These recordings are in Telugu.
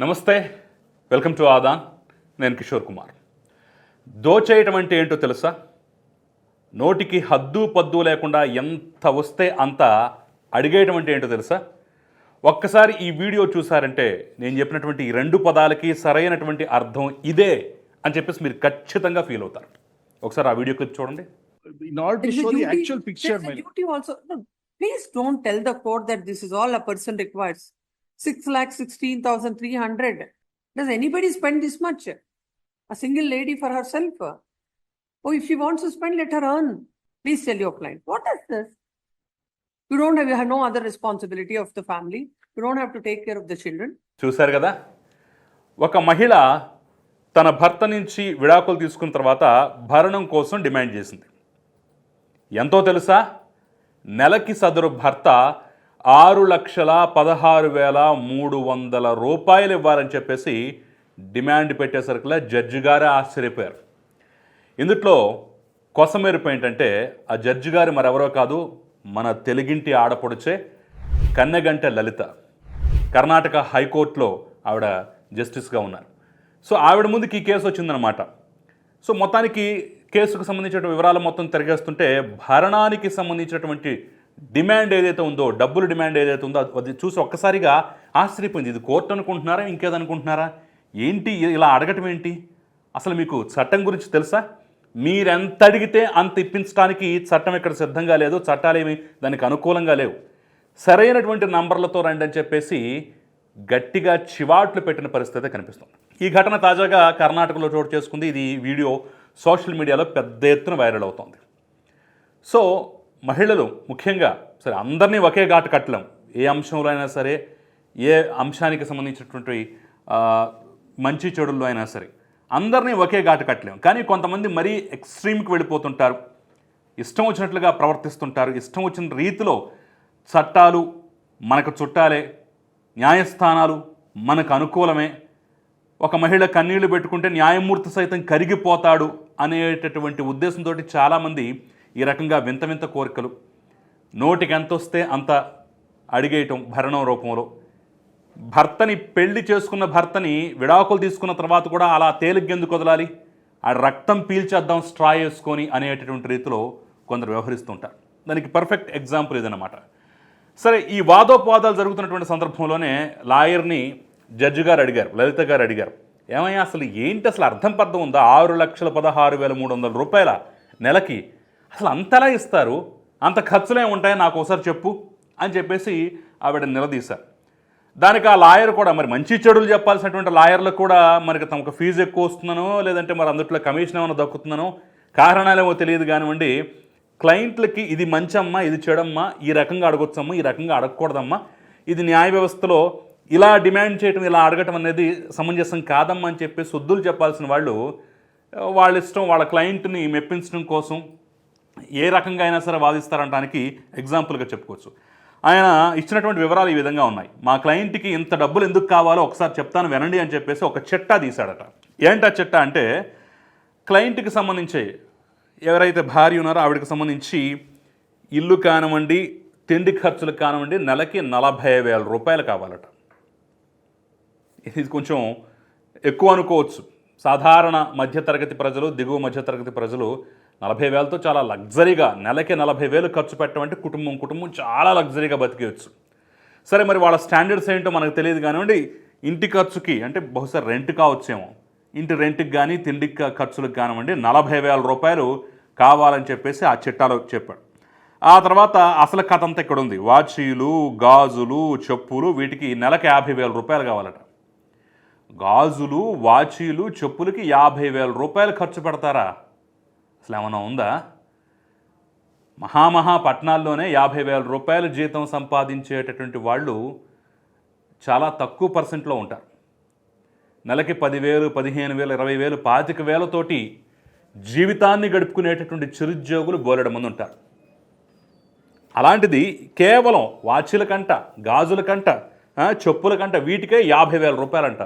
నమస్తే వెల్కమ్ టు ఆదాన్. నేను కిషోర్ కుమార్. దోచేయటం అంటే ఏంటో తెలుసా? నోటికి హద్దు పద్దు లేకుండా ఎంత వస్తే అంత అడిగేయటం అంటే ఏంటో తెలుసా? ఒక్కసారి ఈ వీడియో చూసారంటే నేను చెప్పినటువంటి ఈ రెండు పదాలకి సరైనటువంటి అర్థం ఇదే అని చెప్పేసి మీరు ఖచ్చితంగా ఫీల్ అవుతారు. ఒకసారి ఆ వీడియో క్లిప్ చూడండి. In order to show the duty- actual picture, There's a duty also. No, please don't tell the court that this is all a person requires. Six lakh sixteen thousand three hundred does anybody spend this much a single lady for herself oh if you wants to spend let her earn please sell your client what is this you don't have you uh no other responsibility of the family you don't have to take care of the children చూసారు కదా? ఒక మహిళ తన భర్త నుంచి విడాకులు తీసుకున్న తర్వాత భరణం కోసం డిమాండ్ చేసింది. ఎంతో తెలుసా? నెలకి సదరు భర్త ఆరు లక్షల పదహారు వేల మూడు వందల రూపాయలు ఇవ్వాలని చెప్పేసి డిమాండ్ పెట్టేసరికలా జడ్జి గారే ఆశ్చర్యపోయారు. ఇందుట్లో కొసమెరుపు ఏంటంటే ఆ జడ్జి గారు మరెవరో కాదు మన తెలుగింటి ఆడపడుచే కన్నెగంట లలిత. కర్ణాటక హైకోర్టులో ఆవిడ జస్టిస్గా ఉన్నారు. సో ఆవిడ ముందుకి ఈ కేసు వచ్చిందనమాట సో మొత్తానికి కేసుకు సంబంధించిన వివరాలు మొత్తం తిరిగేస్తుంటే భరణానికి సంబంధించినటువంటి డిమాండ్ ఏదైతే ఉందో డబ్బులు డిమాండ్ ఏదైతే ఉందో అది- చూసి ఒక్కసారిగా ఆశ్చర్యపోయింది. ఇది కోర్టు అనుకుంటున్నారా ఇంకేదనుకుంటున్నారా? ఏంటి ఇలా అడగటం ఏంటి? అసలు మీకు చట్టం గురించి తెలుసా? మీరెంత అడిగితే అంత ఇప్పించడానికి చట్టం ఇక్కడ సిద్ధంగా లేదు చట్టాలేమి దానికి అనుకూలంగా లేవు. సరైనటువంటి నంబర్లతో రండి అని చెప్పేసి గట్టిగా చివాట్లు పెట్టిన పరిస్థితి కనిపిస్తుంది. ఈ ఘటన తాజాగా కర్ణాటకలో చోటు చేసుకుంది. ఇది వీడియో సోషల్ మీడియాలో పెద్ద ఎత్తున వైరల్ అవుతోంది. సో మహిళలు ముఖ్యంగా సరే అందరినీ ఒకే ఘాటు కట్టలేం. ఏ అంశంలో అయినా సరే ఏ అంశానికి సంబంధించినటువంటి మంచి చెడుల్లో అయినా సరే అందరినీ ఒకే ఘాటు కట్టలేం. కానీ కొంతమంది మరీ ఎక్స్ట్రీమ్కి వెళ్ళిపోతుంటారు. ఇష్టం వచ్చినట్లుగా ప్రవర్తిస్తుంటారు. ఇష్టం వచ్చిన రీతిలో చట్టాలు మనకు చుట్టాలే న్యాయస్థానాలు మనకు అనుకూలమే. ఒక మహిళ కన్నీళ్ళు పెట్టుకుంటే న్యాయమూర్తి సైతం కరిగిపోతాడు అనేటటువంటి ఉద్దేశంతో చాలామంది ఈ రకంగా వింత వింత కోరికలు. నోటికి ఎంత వస్తే అంత అడిగేయటం భరణం రూపంలో. భర్తని పెళ్ళి చేసుకున్న భర్తని విడాకులు తీసుకున్న తర్వాత కూడా అలా తేలిగ్గెందుకు వదలాలి. ఆ రక్తం పీల్చేద్దాం స్ట్రా వేసుకొని అనేటటువంటి రీతిలో కొందరు వ్యవహరిస్తుంటారు దానికి పర్ఫెక్ట్ ఎగ్జాంపుల్ ఇదన్నమాట. సరే ఈ వాదోపవాదాలు జరుగుతున్నటువంటి సందర్భంలోనే లాయర్ని జడ్జి గారు అడిగారు లలిత గారు అడిగారు. ఏమయ్యా అసలు ఏంటి అసలు అర్థం పర్థం ఉందా? ఆరు లక్షల పదహారు వేల మూడు వందల రూపాయల నెలకి అసలు అంతలా ఇస్తారు? అంత ఖర్చులే ఉంటాయి? నాకు ఒకసారి చెప్పు అని చెప్పేసి ఆవిడ నిలదీశారు దానికి ఆ లాయర్ కూడా మరి మంచి చెడులు చెప్పాల్సినటువంటి లాయర్లకు కూడా మనకి తమకు ఫీజు ఎక్కువ వస్తుందనో లేదంటే మరి అందుట్లో కమిషన్ ఏమైనా దక్కుతుందనో కారణాలేమో తెలియదు కానివ్వండి. క్లయింట్లకి ఇది మంచమ్మా ఇది చెడమ్మా ఈ రకంగా అడగొచ్చమ్మా ఈ రకంగా అడగకూడదమ్మా. ఇది న్యాయ వ్యవస్థలో ఇలా డిమాండ్ చేయటం ఇలా అడగటం అనేది సమంజసం కాదమ్మా అని చెప్పి శుద్ధులు చెప్పాల్సిన వాళ్ళు వాళ్ళ ఇష్టం వాళ్ళ క్లయింట్ని మెప్పించడం కోసం ఏ రకంగా అయినా సరే వాదిస్తారనడానికి ఎగ్జాంపుల్గా చెప్పుకోవచ్చు. ఆయన ఇచ్చినటువంటి వివరాలు ఈ విధంగా ఉన్నాయి. మా క్లయింట్కి ఇంత డబ్బులు ఎందుకు కావాలో ఒకసారి చెప్తాను వినండి అని చెప్పేసి ఒక చెట్టా తీశాడట. ఏంటి ఆ అంటే క్లయింట్కి సంబంధించి ఎవరైతే భార్య ఉన్నారో ఆవిడకి సంబంధించి ఇల్లు కానివ్వండి తిండి ఖర్చులు కానివ్వండి నెలకి నలభై వేల రూపాయలు కావాలట. ఇది కొంచెం ఎక్కువ అనుకోవచ్చు. సాధారణ మధ్యతరగతి ప్రజలు దిగువ మధ్యతరగతి ప్రజలు నలభై వేలతో చాలా లగ్జరీగా నెలకి నలభై వేలు ఖర్చు పెట్టమంటే కుటుంబం కుటుంబం చాలా లగ్జరీగా బతికేయచ్చు. సరే మరి వాళ్ళ స్టాండర్డ్స్ ఏంటో మనకు తెలియదు కానివ్వండి ఇంటి ఖర్చుకి అంటే బహుశా రెంట్ కావచ్చేమో. ఇంటి రెంట్కి కానీ తిండి ఖర్చులకు కానివ్వండి నలభై వేల రూపాయలు కావాలని చెప్పేసి ఆ చిట్టాలో చెప్పాడు. ఆ తర్వాత అసలు కథ అంతా ఇక్కడ ఉంది. వాచీలు గాజులు చెప్పులు వీటికి నెలకి యాభై వేల రూపాయలు కావాలట. గాజులు వాచీలు చెప్పులకి యాభై వేల రూపాయలు ఖర్చు పెడతారా? అసలు ఏమైనా ఉందా? మహామహా పట్టణాల్లోనే యాభై వేల రూపాయల జీతం సంపాదించేటటువంటి వాళ్ళు చాలా తక్కువ పర్సెంట్లో ఉంటారు. నెలకి పదివేలు పదిహేను వేలు ఇరవై వేలు పాతిక వేలతోటి జీవితాన్ని గడుపుకునేటటువంటి చిరుద్యోగులు బోలెడ మంది ఉంటారు. అలాంటిది కేవలం వాచీల కంట గాజుల కంట చెప్పుల కంట వీటికే యాభై వేల రూపాయలంట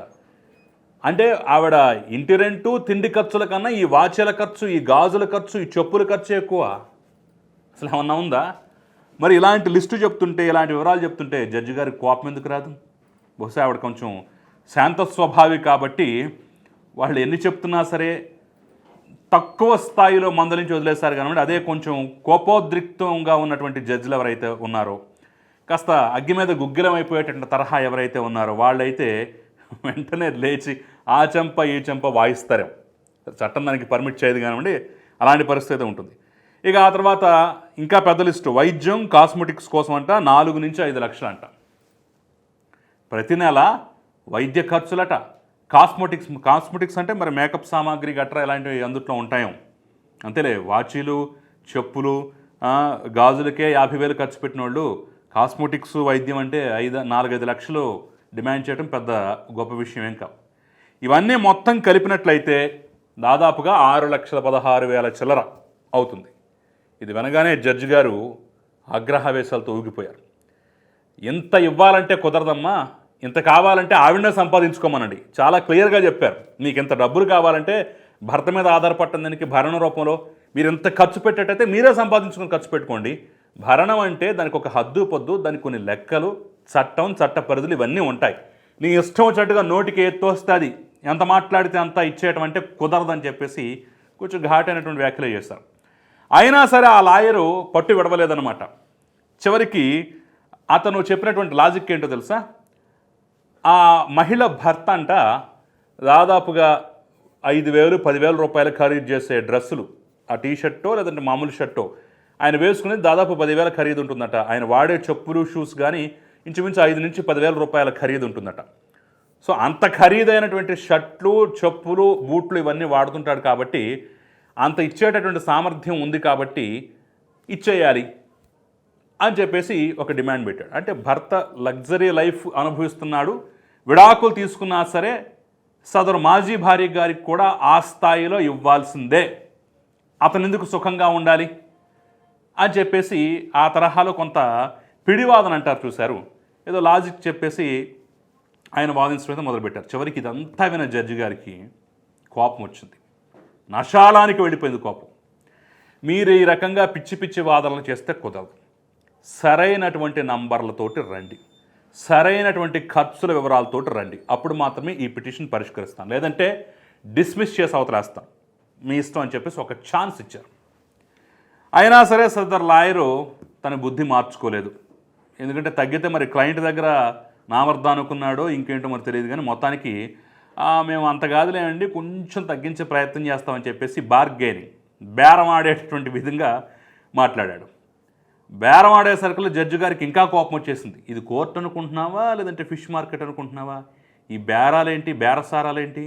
అంటే ఆవిడ ఇంటి రెంటు తిండి ఖర్చుల కన్నా ఈ వాచీల ఖర్చు ఈ గాజుల ఖర్చు ఈ చెప్పుల ఖర్చు ఎక్కువ. అసలు ఏమన్నా ఉందా? మరి ఇలాంటి లిస్టు చెప్తుంటే ఇలాంటి వివరాలు చెప్తుంటే జడ్జి గారికి కోపం ఎందుకు రాదు? బహుశా ఆవిడ కొంచెం శాంత స్వభావి కాబట్టి వాళ్ళు ఎన్ని చెప్తున్నా సరే తక్కువ స్థాయిలో మందలించి వదిలేశారు కాబట్టి అదే కొంచెం కోపోద్రిక్తంగా ఉన్నటువంటి జడ్జిలు ఎవరైతే ఉన్నారో కాస్త అగ్గి మీద గుగ్గిలమైపోయేటటువంటి తరహా ఎవరైతే ఉన్నారో వాళ్ళైతే వెంటనే లేచి ఆ చెంప ఈ చెంప వాయిస్తారు. చట్టం దానికి పర్మిట్ చేయదు కానివ్వండి అలాంటి పరిస్థితి ఉంటుంది. ఇక ఆ తర్వాత ఇంకా పెద్ద లిస్టు. వైద్యం కాస్మెటిక్స్ కోసం అంట నాలుగు నుంచి ఐదు లక్షలు అంట ప్రతి నెల వైద్య ఖర్చులట. కాస్మెటిక్స్ కాస్మెటిక్స్ అంటే మరి మేకప్ సామాగ్రి గట్రా ఇలాంటివి అందుట్లో ఉంటాయో. అంతేలే వాచీలు చెప్పులు గాజులకే యాభై వేలు ఖర్చు పెట్టిన వాళ్ళు కాస్మెటిక్స్ వైద్యం అంటే ఐదు నాలుగైదు లక్షలు డిమాండ్ చేయడం పెద్ద గొప్ప విషయం ఏం కాదు. ఇవన్నీ మొత్తం కలిపినట్లయితే దాదాపుగా ఆరు లక్షల పదహారు వేల చిల్లర అవుతుంది. ఇది వినగానే జడ్జి గారు ఆగ్రహావేశాలతో ఊగిపోయారు. ఇంత ఇవ్వాలంటే కుదరదమ్మా ఇంత కావాలంటే ఆవిడనే సంపాదించుకోమనండి. చాలా క్లియర్గా చెప్పారు. మీకు ఇంత డబ్బులు కావాలంటే భర్త మీద ఆధారపడటం దానికి భరణ రూపంలో మీరు ఇంత ఖర్చు పెట్టేటైతే మీరే సంపాదించుకొని ఖర్చు పెట్టుకోండి. భరణం అంటే దానికి ఒక హద్దు పొద్దు దానికి కొన్ని లెక్కలు చట్టం చట్ట పరిధులు ఇవన్నీ ఉంటాయి. నీ ఇష్టం వచ్చినట్టుగా నోటికి ఎత్తు వస్తుంది. ఎంత మాట్లాడితే అంత ఇచ్చేయటం అంటే కుదరదని చెప్పేసి కొంచెం ఘాటైనటువంటి వ్యాఖ్యలు చేశారు. అయినా సరే ఆ లాయరు పట్టు విడవలేదన్నమాట. చివరికి అతను చెప్పినటువంటి లాజిక్ ఏంటో తెలుసా? ఆ మహిళ భర్త అంట దాదాపుగా ఐదు వేలు పదివేల రూపాయలు ఖరీదు చేసే డ్రెస్సులు. ఆ టీ షర్టో లేదంటే మామూలు షర్టో. ఆయన వేసుకునేది దాదాపు పదివేల ఖరీదు ఉంటుందట. ఆయన వాడే చెప్పులు షూస్ కానీ ఇంచుమించు ఐదు నుంచి పదివేల రూపాయల ఖరీదు ఉంటుందట. సో అంత ఖరీదైనటువంటి షర్ట్లు చెప్పులు బూట్లు ఇవన్నీ వాడుతుంటాడు కాబట్టి అంత ఇచ్చేటటువంటి సామర్థ్యం ఉంది కాబట్టి ఇచ్చేయాలి అని చెప్పేసి ఒక డిమాండ్ పెట్టాడు. అంటే భర్త లగ్జరీ లైఫ్ అనుభవిస్తున్నాడు విడాకులు తీసుకున్నా సరే సదరు మాజీ భార్య గారికి కూడా ఆ స్థాయిలో ఇవ్వాల్సిందే. అతను ఎందుకు సుఖంగా ఉండాలి అని చెప్పేసి ఆ తరహాలో కొంత పిడివాదన అంటారు చూశారు. ఏదో లాజిక్ చెప్పేసి ఆయన వాదించడం మొదలుపెట్టారు. చివరికి ఇదంతా విన జడ్జి గారికి కోపం వచ్చింది. నశాలానికి వెళ్ళిపోయింది కోపం. మీరు ఈ రకంగా పిచ్చి పిచ్చి వాదనలు చేస్తే కుదరదు. సరైనటువంటి నంబర్లతోటి రండి. సరైనటువంటి ఖర్చుల వివరాలతోటి రండి. అప్పుడు మాత్రమే ఈ పిటిషన్ పరిష్కరిస్తాను. లేదంటే డిస్మిస్ చేసి అవతలేస్తాం మీ ఇష్టం అని చెప్పేసి ఒక ఛాన్స్ ఇచ్చారు. అయినా సరే సదర్ లాయరు తన బుద్ధి మార్చుకోలేదు. ఎందుకంటే తగ్గితే మరి క్లయింట్ దగ్గర నామర్ద అనుకున్నాడో ఇంకేంటో మరి తెలియదు కానీ మొత్తానికి మేము అంత కాదులేండి కొంచెం తగ్గించే ప్రయత్నం చేస్తామని చెప్పేసి బార్గెనింగ్ బేరం ఆడేటటువంటి విధంగా మాట్లాడాడు. బేరం సరుకులు జడ్జి గారికి ఇంకా కోపం వచ్చేసింది. ఇది కోర్టు అనుకుంటున్నావా లేదంటే ఫిష్ మార్కెట్ అనుకుంటున్నావా? ఈ బేరాలేంటి బేరసారాలేంటి?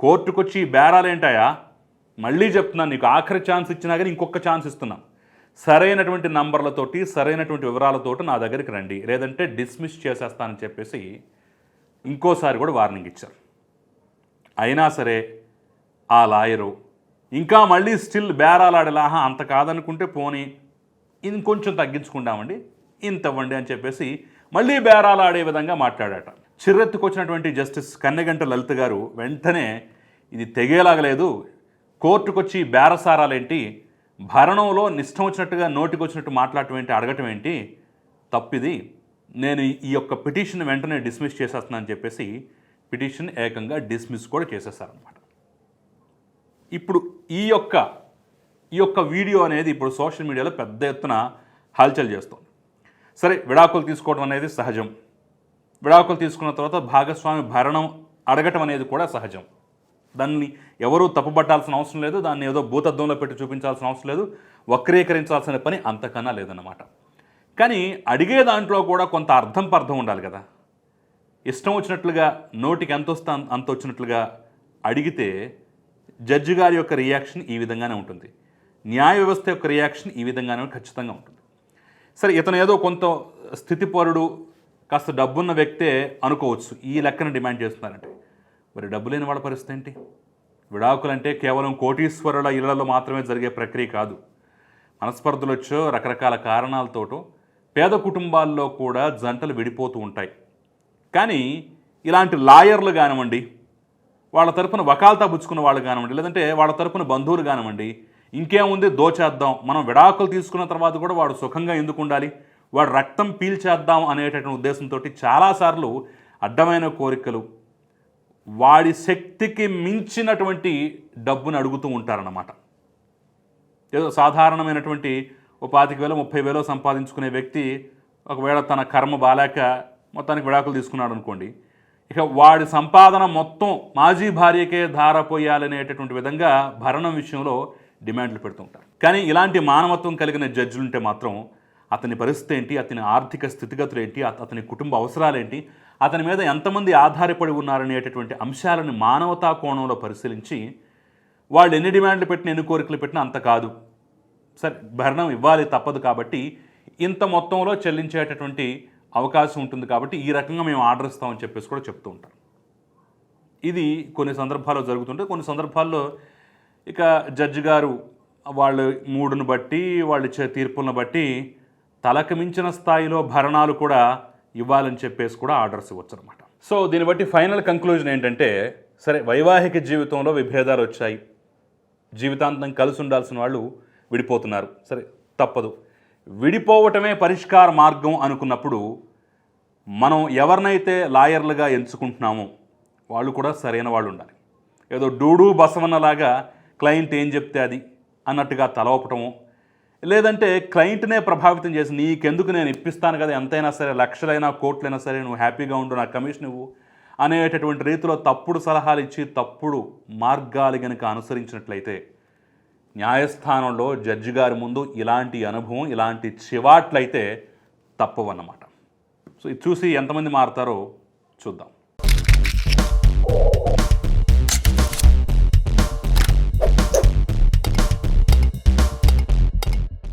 కోర్టుకొచ్చి ఈ బేరాలేంటాయా? మళ్ళీ చెప్తున్నాను నీకు ఆఖరి ఛాన్స్ ఇచ్చినా కానీ ఇంకొక ఛాన్స్ ఇస్తున్నాను సరైనటువంటి నంబర్లతోటి సరైనటువంటి వివరాలతోటి నా దగ్గరికి రండి. లేదంటే డిస్మిస్ చేసేస్తానని చెప్పేసి ఇంకోసారి కూడా వార్నింగ్ ఇచ్చారు. అయినా సరే ఆ లాయరు ఇంకా మళ్ళీ స్టిల్ బేరాలాడేలాహా అంత కాదనుకుంటే పోనీ ఇంకొంచెం తగ్గించుకుందామండి ఇంత ఇవ్వండి అని చెప్పేసి మళ్ళీ బేరాలాడే విధంగా మాట్లాడాట. చిర్రెత్తుకొచ్చినటువంటి జస్టిస్ కన్నెగంట లలిత గారు వెంటనే ఇది తెగేలాగలేదు. కోర్టుకొచ్చి బేరసారాలేంటి? భరణంలో నిష్టం వచ్చినట్టుగా నోటికి వచ్చినట్టు మాట్లాడటం ఏంటి అడగటం ఏంటి? తప్పిది. నేను ఈ యొక్క పిటిషన్ వెంటనే డిస్మిస్ చేసేస్తున్నానని చెప్పేసి పిటిషన్ ఏకంగా డిస్మిస్ కూడా చేసేసారనమాట ఇప్పుడు ఈ యొక్క ఈ యొక్క వీడియో అనేది ఇప్పుడు సోషల్ మీడియాలో పెద్ద ఎత్తున హల్చల్ చేస్తుంది. సరే విడాకులు తీసుకోవడం అనేది సహజం. విడాకులు తీసుకున్న తర్వాత భాగస్వామి భరణం అడగటం అనేది కూడా సహజం. దాన్ని ఎవరూ తప్పుపట్టాల్సిన అవసరం లేదు దాన్ని ఏదో భూతద్దంలో పెట్టి చూపించాల్సిన అవసరం లేదు వక్రీకరించాల్సిన పని అంతకన్నా లేదన్నమాట. కానీ అడిగే దాంట్లో కూడా కొంత అర్థం పర్థం ఉండాలి కదా. ఇష్టం వచ్చినట్లుగా నోటికి ఎంత వస్తా అంత- అంత వచ్చినట్లుగా అడిగితే జడ్జి గారి యొక్క రియాక్షన్ ఈ విధంగానే ఉంటుంది. న్యాయ వ్యవస్థ యొక్క రియాక్షన్ ఈ విధంగానే ఖచ్చితంగా ఉంటుంది. సరే ఇతను ఏదో కొంత స్థితిపరుడు కాస్త డబ్బున్న వ్యక్తే అనుకోవచ్చు. ఈ లెక్కన డిమాండ్ చేస్తున్నారంటే. మరి డబ్బు లేని వాళ్ళ పరిస్థితి ఏంటి? విడాకులంటే కేవలం కోటీశ్వరుల ఇళ్ళలో మాత్రమే జరిగే ప్రక్రియ కాదు. మనస్పర్ధలు వచ్చో రకరకాల కారణాలతోటో పేద కుటుంబాల్లో కూడా జంటలు విడిపోతూ ఉంటాయి. కానీ ఇలాంటి లాయర్లు కానివ్వండి వాళ్ళ తరపున వకాల్తా పుచ్చుకున్న వాళ్ళు కానివ్వండి లేదంటే వాళ్ళ తరపున బంధువులు కానివ్వండి ఇంకేముంది దోచేద్దాం మనం విడాకులు తీసుకున్న తర్వాత కూడా వాడు సుఖంగా ఎందుకు ఉండాలి? వాడు రక్తం పీల్చేద్దాం అనేటటువంటి ఉద్దేశంతో చాలాసార్లు అడ్డమైన కోరికలు వాడి శక్తికి మించినటువంటి డబ్బును అడుగుతూ ఉంటారన్నమాట. ఏదో సాధారణమైనటువంటి ఓ పాతిక వేలు ముప్పై వేలు సంపాదించుకునే వ్యక్తి ఒకవేళ తన కర్మ బాలేక మొత్తానికి విడాకులు తీసుకున్నాడు అనుకోండి ఇక వాడి సంపాదన మొత్తం మాజీ భార్యకే ధారపోయాలనేటటువంటి విధంగా భరణం విషయంలో డిమాండ్లు పెడుతుంటారు కానీ ఇలాంటి మానవత్వం కలిగిన జడ్జిలుంటే మాత్రం అతని పరిస్థితి ఏంటి? అతని ఆర్థిక స్థితిగతులు ఏంటి? అత- అతని కుటుంబ అవసరాలేంటి అతని మీద ఎంతమంది ఆధారపడి ఉన్నారనేటటువంటి అంశాలను మానవతా కోణంలో పరిశీలించి వాళ్ళు ఎన్ని డిమాండ్లు పెట్టిన ఎన్ని కోరికలు పెట్టినా అంత కాదు. సరే భరణం ఇవ్వాలి తప్పదు కాబట్టి ఇంత మొత్తంలో చెల్లించేటటువంటి అవకాశం ఉంటుంది కాబట్టి ఈ రకంగా మేము ఆర్డర్ ఇస్తామని చెప్పేసి కూడా చెప్తూ ఉంటారు. ఇది కొన్ని సందర్భాల్లో జరుగుతుంటే కొన్ని సందర్భాల్లో ఇక జడ్జి గారు వాళ్ళ మూడును బట్టి వాళ్ళు ఇచ్చే తీర్పులను బట్టి తలకు మించిన స్థాయిలో భరణాలు కూడా ఇవ్వాలని చెప్పేసి కూడా ఆర్డర్స్ ఇవ్వచ్చు అనమాట సో దీన్ని బట్టి ఫైనల్ కంక్లూజన్ ఏంటంటే సరే వైవాహిక జీవితంలో విభేదాలు వచ్చాయి. జీవితాంతం కలిసి ఉండాల్సిన వాళ్ళు విడిపోతున్నారు. సరే తప్పదు. విడిపోవటమే పరిష్కార మార్గం అనుకున్నప్పుడు మనం ఎవరినైతే లాయర్లుగా ఎంచుకుంటున్నామో వాళ్ళు కూడా సరైన వాళ్ళు ఉండాలి. ఏదో డూడు బసవన్నలాగా క్లయింట్ ఏం చెప్తే అది అన్నట్టుగా తలవపటము లేదంటే క్లయింట్నే ప్రభావితం చేసి నీకెందుకు నేను ఇప్పిస్తాను కదా ఎంతైనా సరే లక్షలైనా కోట్లైనా సరే నువ్వు హ్యాపీగా ఉండు నా కమిషన్ ఇవ్వు అనేటటువంటి రీతిలో తప్పుడు సలహాలు ఇచ్చి తప్పుడు మార్గాలు గనుక అనుసరించినట్లయితే న్యాయస్థానంలో జడ్జి గారి ముందు ఇలాంటి అనుభవం ఇలాంటి చివాట్లయితే తప్పవన్నమాట. సో ఇది చూసి ఎంతమంది మారుతారో చూద్దాం.